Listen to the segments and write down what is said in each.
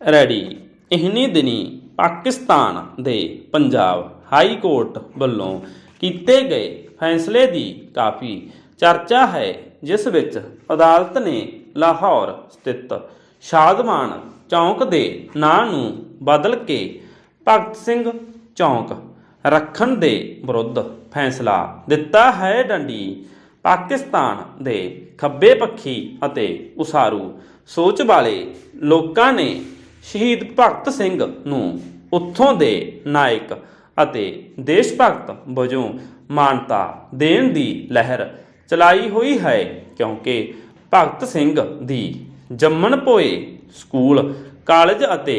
Ready. ਇਹਨੀ ਦਿਨੀ ਪਾਕਿਸਤਾਨ ਦੇ ਪੰਜਾਬ ਹਾਈ ਕੋਰਟ ਵੱਲੋਂ ਕੀਤੇ ਗਏ ਫੈਸਲੇ ਦੀ ਕਾਫੀ ਚਰਚਾ ਹੈ, ਜਿਸ ਵਿੱਚ ਅਦਾਲਤ ਨੇ ਲਾਹੌਰ ਸਥਿਤ ਸ਼ਾਦਮਾਨ ਚੌਂਕ ਦੇ ਨਾਂ ਨੂੰ ਬਦਲ ਕੇ ਭਗਤ ਸਿੰਘ ਚੌਂਕ ਰੱਖਣ ਦੇ ਵਿਰੁੱਧ ਫੈਸਲਾ ਦਿੱਤਾ ਹੈ। ਡੰਡੀ ਪਾਕਿਸਤਾਨ ਦੇ ਖੱਬੇ ਪੱਖੀ ਅਤੇ ਉਸਾਰੂ ਸੋਚ ਵਾਲੇ ਲੋਕਾਂ ਨੇ ਸ਼ਹੀਦ ਭਗਤ ਸਿੰਘ ਨੂੰ ਉੱਥੋਂ ਦੇ ਨਾਇਕ ਅਤੇ ਦੇਸ਼ ਭਗਤ ਵਜੋਂ ਮਾਨਤਾ ਦੇਣ ਦੀ ਲਹਿਰ ਚਲਾਈ ਹੋਈ ਹੈ, ਕਿਉਂਕਿ ਭਗਤ ਸਿੰਘ ਦੀ ਜੰਮਣ ਪੋਏ ਸਕੂਲ, ਕਾਲਜ ਅਤੇ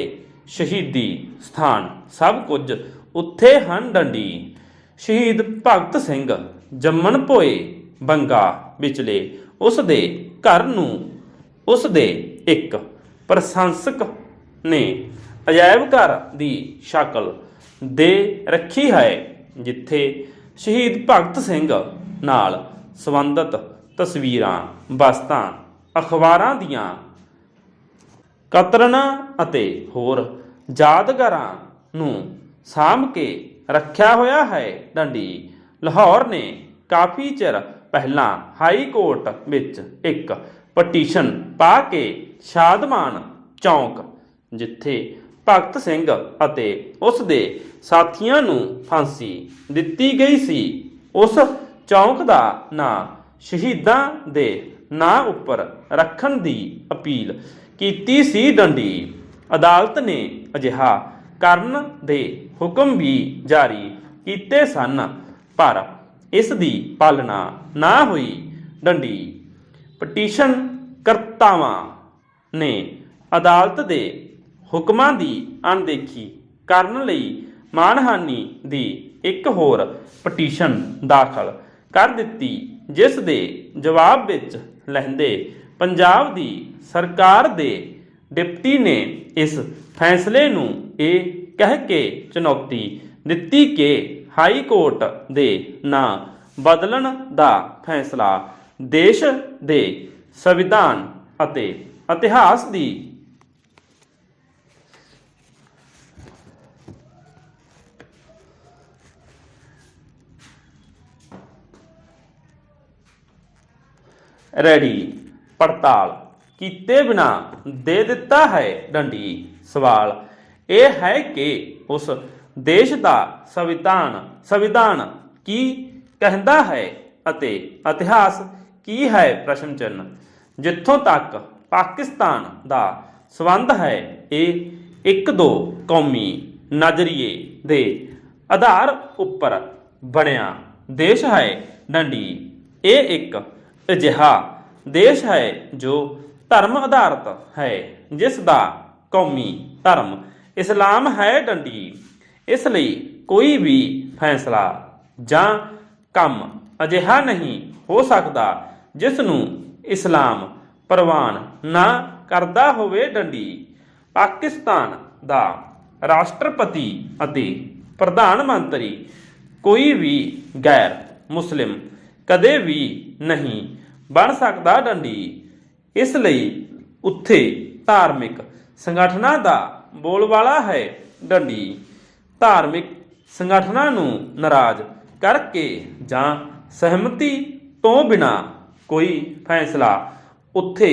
ਸ਼ਹੀਦੀ ਸਥਾਨ ਸਭ ਕੁਝ ਉੱਥੇ ਹਨ ਡੰਡੀ। ਸ਼ਹੀਦ ਭਗਤ ਸਿੰਘ ਜੰਮਣ ਪੋਏ ਬੰਗਾ ਵਿਚਲੇ ਉਸ ਦੇ ਘਰ ਨੂੰ, ਉਸ ਦੇ ਇੱਕ ਪ੍ਰਸ਼ੰਸਕ ਨੇ ਅਜਾਇਬ ਘਰ ਦੀ ਸ਼ਕਲ ਦੇ ਰੱਖੀ ਹੈ, ਜਿੱਥੇ ਸ਼ਹੀਦ ਭਗਤ ਸਿੰਘ ਨਾਲ ਸੰਬੰਧਿਤ ਤਸਵੀਰਾਂ, ਵਸਤਾਂ, ਅਖਬਾਰਾਂ ਦੀਆਂ ਕਤਰਨਾਂ ਅਤੇ ਹੋਰ ਯਾਦਗਾਰਾਂ ਨੂੰ ਸਾਂਭ ਕੇ ਰੱਖਿਆ ਹੋਇਆ ਹੈ। ਡੰਡੀ ਲਾਹੌਰ ਨੇ ਕਾਫੀ ਚਿਰ ਪਹਿਲਾਂ ਹਾਈ ਕੋਰਟ ਵਿੱਚ ਇੱਕ ਪਟੀਸ਼ਨ ਪਾ ਕੇ ਸ਼ਾਦਮਾਨ ਚੌਂਕ ਜਿੱਥੇ ਭਗਤ ਸਿੰਘ ਅਤੇ ਉਸ ਦੇ ਸਾਥੀਆਂ ਨੂੰ ਫਾਂਸੀ ਦਿੱਤੀ ਗਈ ਸੀ, ਉਸ ਚੌਂਕ ਦਾ ਨਾਂ ਸ਼ਹੀਦਾਂ ਦੇ ਨਾਂ ਉੱਪਰ ਰੱਖਣ ਦੀ ਅਪੀਲ ਕੀਤੀ ਸੀ ਡੰਡੀ। ਅਦਾਲਤ ਨੇ ਅਜਿਹਾ ਕਰਨ ਦੇ ਹੁਕਮ ਵੀ ਜਾਰੀ ਕੀਤੇ ਸਨ, ਪਰ ਇਸ ਦੀ ਪਾਲਣਾ ਨਾ ਹੋਈ। ਡੰਡੀ ਪਟੀਸ਼ਨ ਕਰਤਾਵਾਂ ਨੇ ਅਦਾਲਤ ਦੇ ਹੁਕਮਾਂ ਦੀ ਅਣਦੇਖੀ ਕਰਨ ਲਈ ਮਾਨਹਾਨੀ ਦੀ ਇੱਕ ਹੋਰ ਪਟੀਸ਼ਨ ਦਾਖਲ ਕਰ ਦਿੱਤੀ, ਜਿਸ ਦੇ ਜਵਾਬ ਵਿੱਚ ਲਹਿੰਦੇ ਪੰਜਾਬ ਦੀ ਸਰਕਾਰ ਦੇ ਡਿਪਟੀ ਨੇ ਇਸ ਫੈਸਲੇ ਨੂੰ ਇਹ ਕਹਿ ਕੇ ਚੁਣੌਤੀ ਦਿੱਤੀ ਕਿ ਹਾਈ ਕੋਰਟ ਦੇ ਨਾਂ ਬਦਲਣ ਦਾ ਫੈਸਲਾ ਦੇਸ਼ ਦੇ ਸੰਵਿਧਾਨ ਅਤੇ ਇਤਿਹਾਸ ਦੀ ਰੈਡੀ। ਪੜਤਾਲ। ਕੀਤੇ ਬਿਨਾ ਦੇ ਦਿੱਤਾ ਹੈ ਡੰਡੀ। ਸਵਾਲ। ਇਹ ਹੈ ਕਿ ਉਸ ਦੇਸ਼ ਦਾ ਸੰਵਿਧਾਨ ਸੰਵਿਧਾਨ ਕੀ ਕਹਿੰਦਾ ਹੈ ਅਤੇ ਇਤਿਹਾਸ ਕੀ ਹੈ ਪ੍ਰਸ਼ਨ ਚਿੰਨ੍ਹ? ਜਿੱਥੋਂ ਤੱਕ ਪਾਕਿਸਤਾਨ ਦਾ ਸਬੰਧ ਹੈ, ਇਹ ਇੱਕ ਦੋ ਕੌਮੀ ਨਜ਼ਰੀਏ ਦੇ ਆਧਾਰ ਉੱਪਰ ਬਣਿਆ ਦੇਸ਼ ਹੈ। ਡੰਡੀ। ਇਹ ਇੱਕ ਅਜਿਹਾ ਦੇਸ਼ ਹੈ ਜੋ ਧਰਮ ਆਧਾਰਿਤ ਹੈ, ਜਿਸ ਦਾ ਕੌਮੀ ਧਰਮ ਇਸਲਾਮ ਹੈ ਡੰਡੀ। ਇਸ ਲਈ ਕੋਈ ਵੀ ਫੈਸਲਾ ਜਾਂ ਕੰਮ ਅਜਿਹਾ ਨਹੀਂ ਹੋ ਸਕਦਾ ਜਿਸ ਨੂੰ ਇਸਲਾਮ ਪ੍ਰਵਾਨ ਨਾ ਕਰਦਾ ਹੋਵੇ ਡੰਡੀ। ਪਾਕਿਸਤਾਨ ਦਾ ਰਾਸ਼ਟਰਪਤੀ ਅਤੇ ਪ੍ਰਧਾਨ ਮੰਤਰੀ ਕੋਈ ਵੀ ਗੈਰ ਮੁਸਲਿਮ ਕਦੇ ਵੀ ਨਹੀਂ ਬਣ ਸਕਦਾ ਡੰਡੀ। ਇਸ ਲਈ ਉੱਥੇ ਧਾਰਮਿਕ ਸੰਗਠਨਾਂ ਦਾ ਬੋਲਬਾਲਾ ਹੈ ਡੰਡੀ। ਧਾਰਮਿਕ ਸੰਗਠਨਾਂ ਨੂੰ ਨਾਰਾਜ਼ ਕਰਕੇ ਜਾਂ ਸਹਿਮਤੀ ਤੋਂ ਬਿਨਾ ਕੋਈ ਫੈਸਲਾ ਉੱਥੇ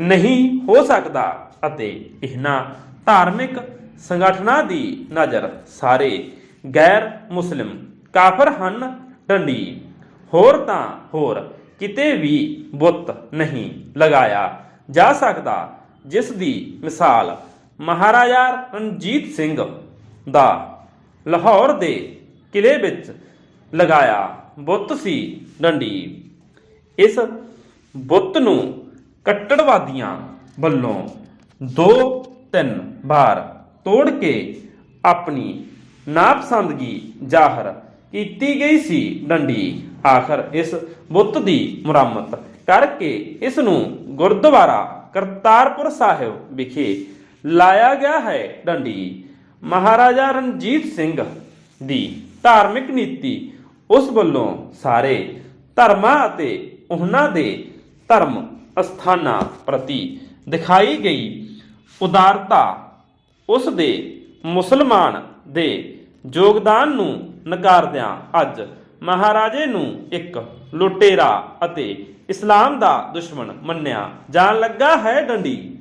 ਨਹੀਂ ਹੋ ਸਕਦਾ ਅਤੇ ਇਹਨਾਂ ਧਾਰਮਿਕ ਸੰਗਠਨਾਂ ਦੀ ਨਜ਼ਰ ਸਾਰੇ ਗੈਰ ਮੁਸਲਿਮ ਕਾਫਰ ਹਨ ਡੰਡੀ। ਹੋਰ ਤਾਂ ਹੋਰ ਕਿਤੇ ਵੀ ਬੁੱਤ ਨਹੀਂ ਲਗਾਇਆ ਜਾ ਸਕਦਾ, ਜਿਸ ਦੀ ਮਿਸਾਲ ਮਹਾਰਾਜਾ ਰਣਜੀਤ ਸਿੰਘ ਦਾ ਲਾਹੌਰ ਦੇ ਕਿਲੇ ਵਿੱਚ ਲਗਾਇਆ ਬੁੱਤ ਸੀ ਡੰਡੀ ਇਸ ਬੁੱਤ ਨੂੰ ਕੱਟੜਵਾਦੀਆਂ ਵੱਲੋਂ ਦੋ ਤਿੰਨ ਵਾਰ ਤੋੜ ਕੇ ਆਪਣੀ ਨਾਪਸੰਦਗੀ ਜ਼ਾਹਰ ਕੀਤੀ ਗਈ ਸੀ ਡੰਡੀ ਆਖਰ ਇਸ ਬੁੱਤ ਦੀ ਮੁਰੰਮਤ ਕਰਕੇ ਇਸ ਨੂੰ ਗੁਰਦੁਆਰਾ ਕਰਤਾਰਪੁਰ ਸਾਹਿਬ ਵਿਖੇ ਲਾਇਆ ਗਿਆ ਹੈ ਡੰਡੀ। ਮਹਾਰਾਜਾ ਰਣਜੀਤ ਸਿੰਘ ਦੀ ਧਾਰਮਿਕ ਨੀਤੀ ਉਸ ਵੱਲੋਂ ਸਾਰੇ ਧਰਮਾਂ ਅਤੇ ਉਹਨਾਂ ਦੇ ਧਰਮ ਅਸਥਾਨਾਂ ਪ੍ਰਤੀ ਦਿਖਾਈ ਗਈ ਉਦਾਰਤਾ ਉਸ ਦੇ ਮੁਸਲਮਾਨ ਦੇ ਯੋਗਦਾਨ ਨੂੰ ਨਕਾਰਦਿਆਂ ਅੱਜ ਮਹਾਰਾਜੇ ਨੂੰ ਇੱਕ ਲੁਟੇਰਾ ਅਤੇ ਇਸਲਾਮ ਦਾ ਦੁਸ਼ਮਣ ਮੰਨਿਆ ਜਾਣ ਲੱਗਾ ਹੈ ਡੰਡੀ।